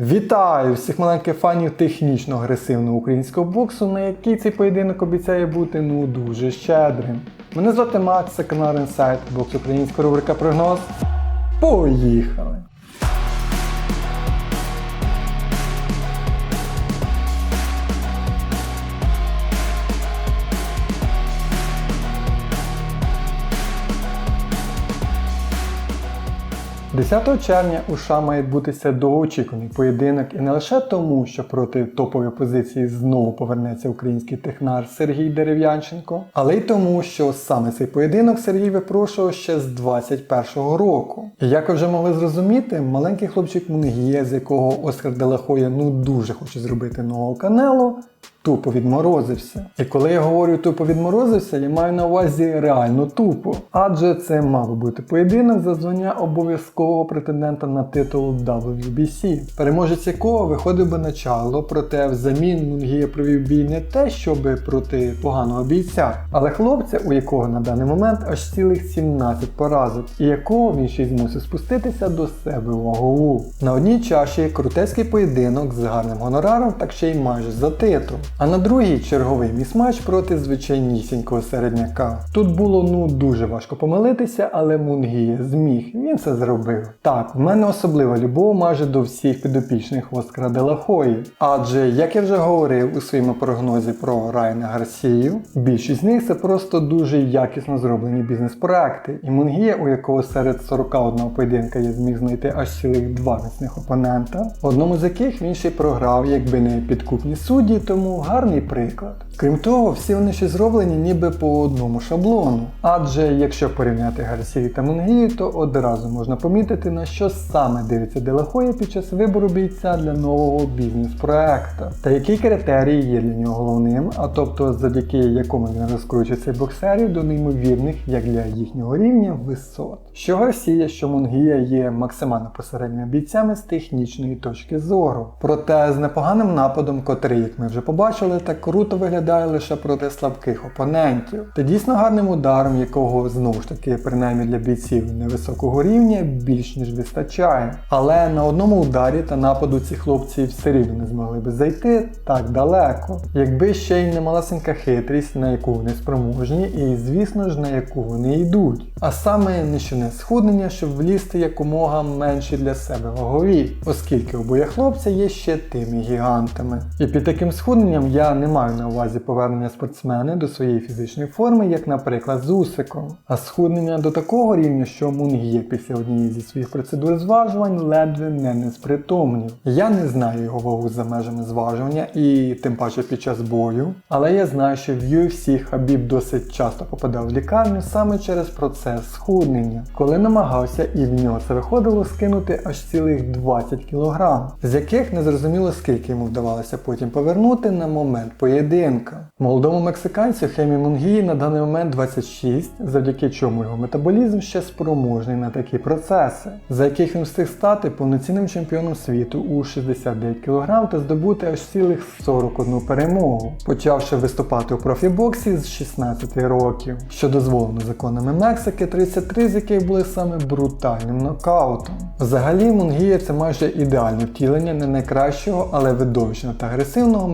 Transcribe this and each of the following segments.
Вітаю всіх маленьких фанів технічно агресивного українського боксу, на який цей поєдинок обіцяє бути ну дуже щедрим. Мене звати Макс, це канал Інсайт, бокс українська рубрика прогноз. Поїхали! – 10 червня у США має відбутися довгоочікуваний поєдинок і не лише тому, що проти топової позиції знову повернеться український технар Сергій Дерев'янченко, але й тому, що саме цей поєдинок Сергій випрошував ще з 21-го року. І як ви вже могли зрозуміти, маленький хлопчик Мунгія, з якого Оскар Делахоя ну дуже хоче зробити нового канелу, тупо відморозився. І коли я говорю тупо відморозився, я маю на увазі реально тупо. Адже це мав бути поєдинок за звання обов'язкового претендента на титул WBC, переможець якого виходив би на чало, проте взамін Мунгія провів бій не те, щоби проти поганого бійця, але хлопця, у якого на даний момент аж цілих 17 поразок, і якого він ще й змусив спуститися до себе вагову. На одній чаші крутецький поєдинок з гарним гонораром, так ще й майже за титул. А на другій черговий місматч проти звичайнісінького середняка. Тут було ну дуже важко помилитися, але Мунгія зміг, він це зробив. Так, в мене особлива любов майже до всіх підопічних Оскара Делахої. Адже, як я вже говорив у своєму прогнозі про Райана Гарсію, більшість з них це просто дуже якісно зроблені бізнес-проекти. І Мунгія, у якого серед 41 поєдинка я зміг знайти аж цілих два міцних опонента, одному з яких він ще й програв, якби не підкупні судді, тому гарний приклад. Крім того, всі вони ще зроблені ніби по одному шаблону. Адже якщо порівняти Гарсію та Мунгію, то одразу можна помітити, на що саме дивиться Делахоя під час вибору бійця для нового бізнес-проекту, та який критерій є для нього головним, а тобто завдяки якому він розкручує цих боксерів до неймовірних, як для їхнього рівня, висот. Що Гарсія, що Мунгія є максимально посередніми бійцями з технічної точки зору. Проте з непоганим нападом, котрий, як ми вже побачили, так круто виглядає лише проти слабких опонентів. Та дійсно гарним ударом, якого знову ж таки, принаймні для бійців невисокого рівня, більш ніж вистачає. Але на одному ударі та нападу ці хлопці все рівно не змогли би зайти так далеко. Якби ще й не малесенька хитрість, на яку вони спроможні, і звісно ж на яку вони йдуть. А саме нищівне схуднення, щоб влізти якомога менше для себе вагові, оскільки обоє хлопця є ще тими гігантами. І під таким схудненням я не маю на увазі повернення спортсмени до своєї фізичної форми, як, наприклад, з Усиком, а схуднення до такого рівня, що Мунгія після однієї зі своїх процедур зважувань ледве не неспритомнів. Я не знаю його вагу за межами зважування і тим паче під час бою, але я знаю, що в UFC Хабіб досить часто попадав в лікарню саме через процес схуднення, коли намагався і в нього це виходило скинути аж цілих 20 кг, з яких не зрозуміло скільки йому вдавалося потім повернути на момент поєдинка. Молодому мексиканцю Хемі Мунгії на даний момент 26, завдяки чому його метаболізм ще спроможний на такі процеси, за яких він встиг стати повноцінним чемпіоном світу у 69 кг та здобути аж цілих 41 перемогу, почавши виступати у профібоксі з 16 років, що дозволено законами Мексики, 33 з яких були саме брутальним нокаутом. Взагалі, Мунгія це майже ідеальне втілення не найкращого, але видовищного та агресивного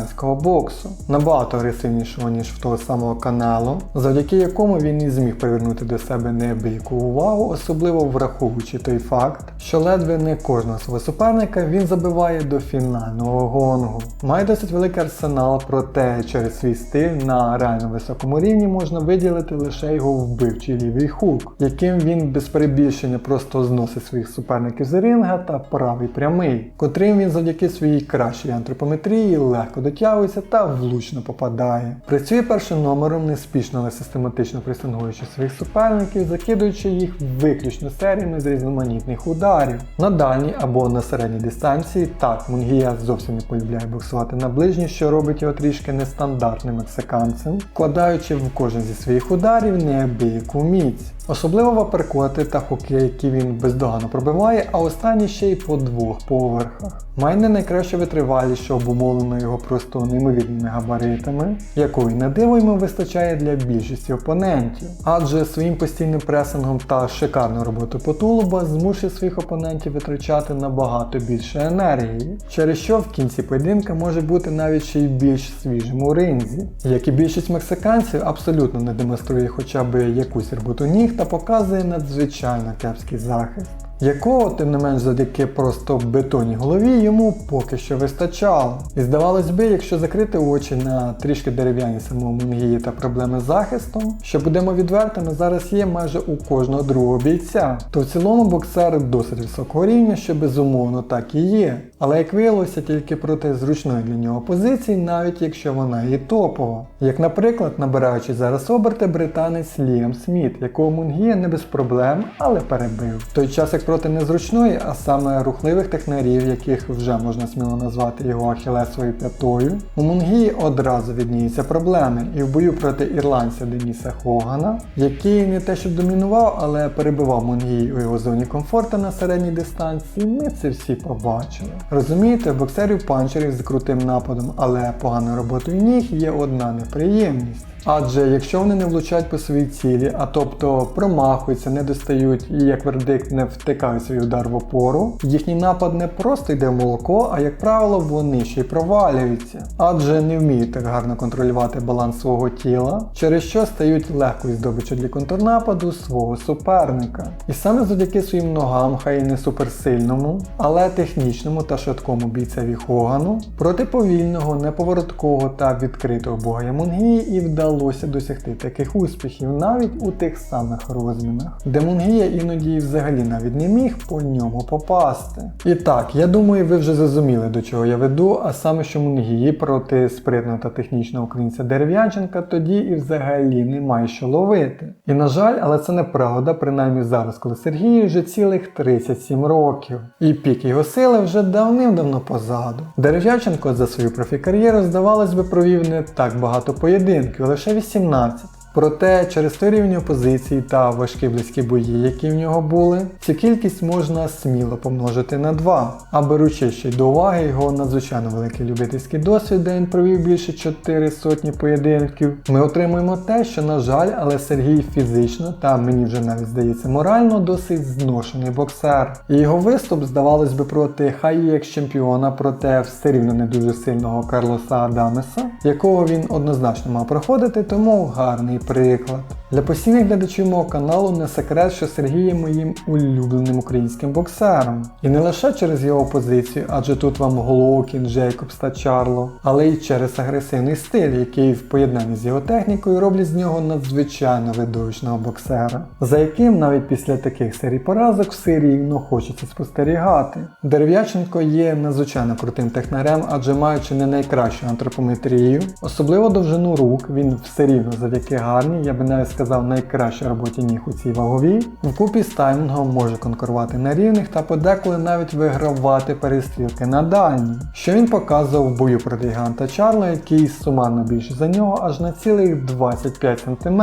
мексиканського боксу, набагато агресивнішого ніж в того самого каналу, завдяки якому він і зміг привернути до себе неабияку увагу, особливо враховуючи той факт, що ледве не кожного свого суперника він забиває до фінального гонгу. Має досить великий арсенал, проте через свій стиль на реально високому рівні можна виділити лише його вбивчий лівий хук, яким він без перебільшення просто зносить своїх суперників з ринга та правий прямий, котрим він завдяки своїй кращій антропометрії легко дотягується та влучно попадає. Працює першим номером неспішно, але систематично присангуючи своїх суперників, закидуючи їх виключно серіями з різноманітних ударів. На дальній або на середній дистанції так Мунгія зовсім не полюбляє боксувати на ближній, що робить його трішки нестандартним мексиканцем, вкладаючи в кожен зі своїх ударів неабияку міць. Особливо в та хуки, які він бездоганно пробиває, а останні ще й по двох поверхах. Має не найкращу витривалість, що обумовлено його просто неймовірними габаритами, якої на диво йому вистачає для більшості опонентів. Адже своїм постійним пресингом та шикарною роботою по тулуба змушує своїх опонентів витрачати набагато більше енергії, через що в кінці поєдинка може бути навіть ще й більш свіжим у ринзі. Як і більшість мексиканців, абсолютно не демонструє хоча б якусь роботу ніг та показує надзвичайно кепський захист якого, тим не менш, завдяки просто бетонній голові йому поки що вистачало. І здавалось би, якщо закрити очі на трішки дерев'яні самого Мунгії та проблеми з захистом, що будемо відвертими, зараз є майже у кожного другого бійця, то в цілому боксер досить високого рівня, що безумовно так і є. Але як виявилося, тільки проти зручної для нього позиції, навіть якщо вона є топова. Як, наприклад, набираючи зараз оберти британець Ліам Сміт, якого Мунгія не без проблем, але перебив. В той час як проти незручної, а саме рухливих технарів, яких вже можна сміло назвати його ахілесовою п'ятою, у Мунгії одразу відніються проблеми. І в бою проти ірландця Деніса Хогана, який не те, що домінував, але перебивав Мунгії у його зоні комфорту на середній дистанції, ми це всі побачили. Розумієте, боксерів панчерів з крутим нападом, але поганою роботою ніг є одна неприємність. Адже якщо вони не влучають по своїй цілі, а тобто промахуються, не достають і як вердикт не втикають свій удар в опору, їхній напад не просто йде в молоко, а як правило, вони ще й провалюються, адже не вміють так гарно контролювати баланс свого тіла, через що стають легкою здобиччю для контрнападу свого суперника. І саме завдяки своїм ногам, хай і не суперсильному, але технічному та швидкому бійцеві Хогану, проти повільного, неповороткового та відкритого бога Ямунгії і вдалося вдалося досягти таких успіхів навіть у тих самих розмінах, де Мунгія іноді взагалі навіть не міг по ньому попасти. І так, я думаю, ви вже зрозуміли, до чого я веду, а саме, що Мунгії проти спритного та технічного українця Дерев'янченка тоді і взагалі немає що ловити. І на жаль, але це неправда, принаймні зараз, коли Сергію вже цілих 37 років. І пік його сили вже давним-давно позаду. Дерев'яченко за свою профікар'єру, здавалось би, провів не так багато поєдинків, лише 18. Проте через той рівень опозиції та важкі близькі бої, які в нього були, цю кількість можна сміло помножити на 2. А беручи ще й до уваги його надзвичайно великий любительський досвід, де він провів більше 4 сотні поєдинків, ми отримуємо те, що, на жаль, але Сергій фізично та мені вже навіть здається морально досить зношений боксер. І його виступ, здавалось би, проти хай як чемпіона, проте все рівно не дуже сильного Карлоса Адамеса, якого він однозначно мав проходити, тому гарний приклад. Для постійних глядачів мого каналу не секрет, що Сергій є моїм улюбленим українським боксером. І не лише через його позицію, адже тут вам Головкін, Джейкобс та Чарло, але й через агресивний стиль, який в поєднанні з його технікою роблять з нього надзвичайно видовищного боксера, за яким навіть після таких серій поразок все рівно хочеться спостерігати. Дерев'яченко є надзвичайно крутим технарем, адже маючи не найкращу антропометрію, особливо довжину рук, він все рівно завдяки гарній, я би навіть сказав, найкращій роботі ніг у цій ваговій, вкупі з таймінгом може конкурувати на рівних та подеколи навіть вигравати перестрілки на дальні, що він показував в бою проти гіганта Чарло, який сумарно більше за нього аж на цілих 25 см.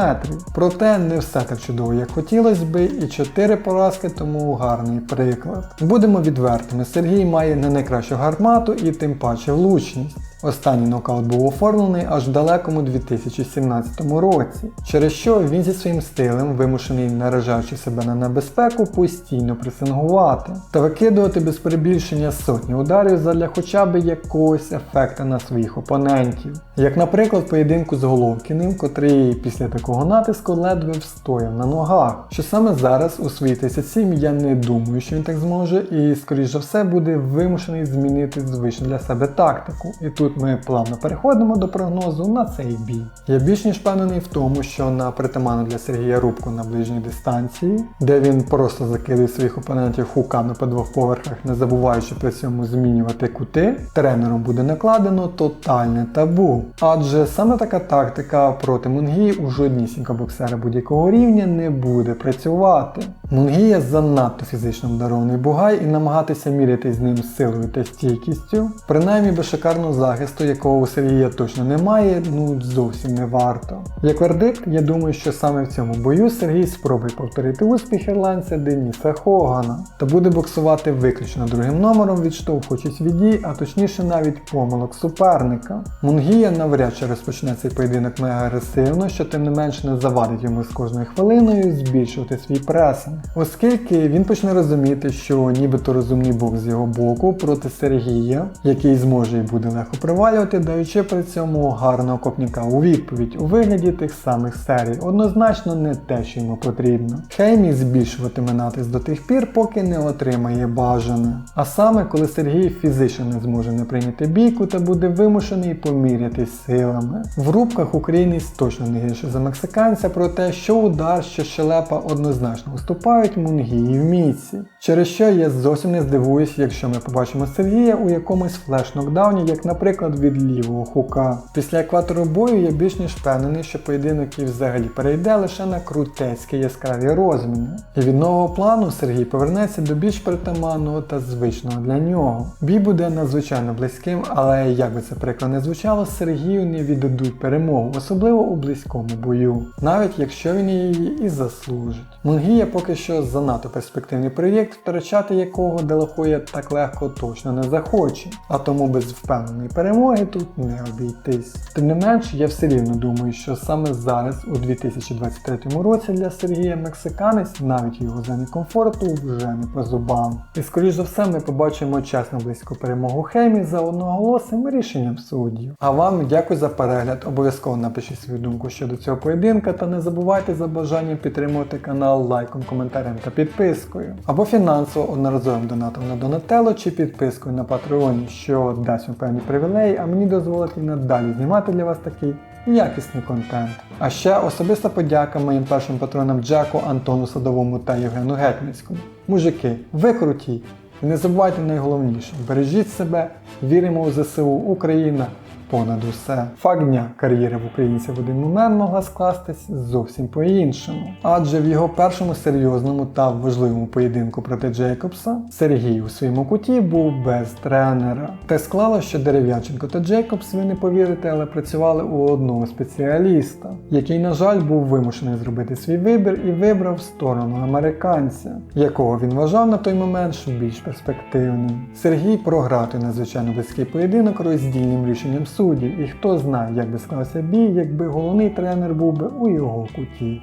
Проте не все так чудово, як хотілося би, і 4 поразки тому гарний приклад. Будемо відвертими, Сергій має не найкращу гармату і тим паче влучність. Останній нокаут був оформлений аж в далекому 2017 році, через що він зі своїм стилем, вимушений наражаючи себе на небезпеку, постійно пресингувати та викидувати без перебільшення сотні ударів задля хоча б якогось ефекта на своїх опонентів. Як, наприклад, поєдинку з Головкіним, котрий після такого натиску ледве встояв на ногах. Що саме зараз у свої 37 я не думаю, що він так зможе, і, скоріш за все, буде вимушений змінити звичну для себе тактику. І тут тут ми плавно переходимо до прогнозу на цей бій. Я більш ніж впевнений в тому, що на притаману для Сергія Рубку на ближній дистанції, де він просто закидує своїх опонентів хуками по двох поверхах, не забуваючи при цьому змінювати кути, тренером буде накладено тотальне табу. Адже саме така тактика проти Мунгії у жоднісінька боксера будь-якого рівня не буде працювати. Мунгія занадто фізично обдарований бугай і намагатися мірятись з ним силою та стійкістю, принаймні без шикарного захисту захисту, якого у Сергія точно немає, ну зовсім не варто. Як вердикт, я думаю, що саме в цьому бою Сергій спробує повторити успіх ірландця Деніса Хогана та буде боксувати виключно другим номером, відштовхуючись від дій, а точніше навіть помилок суперника. Мунгія навряд чи розпочне цей поєдинок мега агресивно, що тим не менш не завадить йому з кожною хвилиною збільшувати свій пресинг, оскільки він почне розуміти, що нібито розумний бокс з його боку проти Сергія, який зможе і буде легко привалювати, даючи при цьому гарного копніка у відповідь у вигляді тих самих серій. Однозначно не те, що йому потрібно. Хеймі збільшуватиме натиск до тих пір, поки не отримає бажане. А саме, коли Сергій фізично не зможе не прийняти бійку та буде вимушений помірятись силами. В рубках українець точно не гірше за мексиканця, проте що удар, що щелепа однозначно уступають Мунгії в міці. Через що я зовсім не здивуюсь, якщо ми побачимо Сергія у якомусь флеш-нокдауні, як, наприклад, від лівого хука. Після екватору бою я більш ніж впевнений, що поєдинок і взагалі перейде лише на крутецькі яскраві розміни. І від нового плану Сергій повернеться до більш притаманного та звичного для нього. Бій буде надзвичайно близьким, але як би це прикро не звучало, Сергію не віддадуть перемогу, особливо у близькому бою, навіть якщо він її і заслужить. Мунгія поки що занадто перспективний проєкт, втрачати якого Делахоя так легко точно не захоче, а тому без впевненої перемоги тут не обійтись. Тим не менш, я все рівно думаю, що саме зараз, у 2023 році, для Сергія Мексиканець, навіть його зоні комфорту, вже не по зубам. І скоріш за все ми побачимо чесно близьку перемогу Хеймі за одноголосним рішенням суддів. А вам дякую за перегляд. Обов'язково напишіть свою думку щодо цього поєдинка та не забувайте за бажанням підтримувати канал лайком, коментарем та підпискою. Або фінансово одноразовим донатом на Донателло чи підпискою на Патреоні, що дасть вам певні привілеї, а мені дозволить і надалі знімати для вас такий якісний контент. А ще особиста подяка моїм першим патронам Джеку, Антону Садовому та Євгену Гетьманському. Мужики, ви круті! І не забувайте найголовніше, бережіть себе, віримо у ЗСУ, Україна понад усе. Факт дня кар'єри в українця в один момент могла скластись зовсім по-іншому. Адже в його першому серйозному та важливому поєдинку проти Джейкобса Сергій у своєму куті був без тренера. Те склало, що Дерев'янченко та Джейкобс, ви не повірите, але працювали у одного спеціаліста, який, на жаль, був вимушений зробити свій вибір і вибрав сторону американця, якого він вважав на той момент більш перспективним. Сергій програти надзвичайно близький поєдинок роздільним рішенням суддів, і хто знає, як би склався бій, якби головний тренер був би у його куті.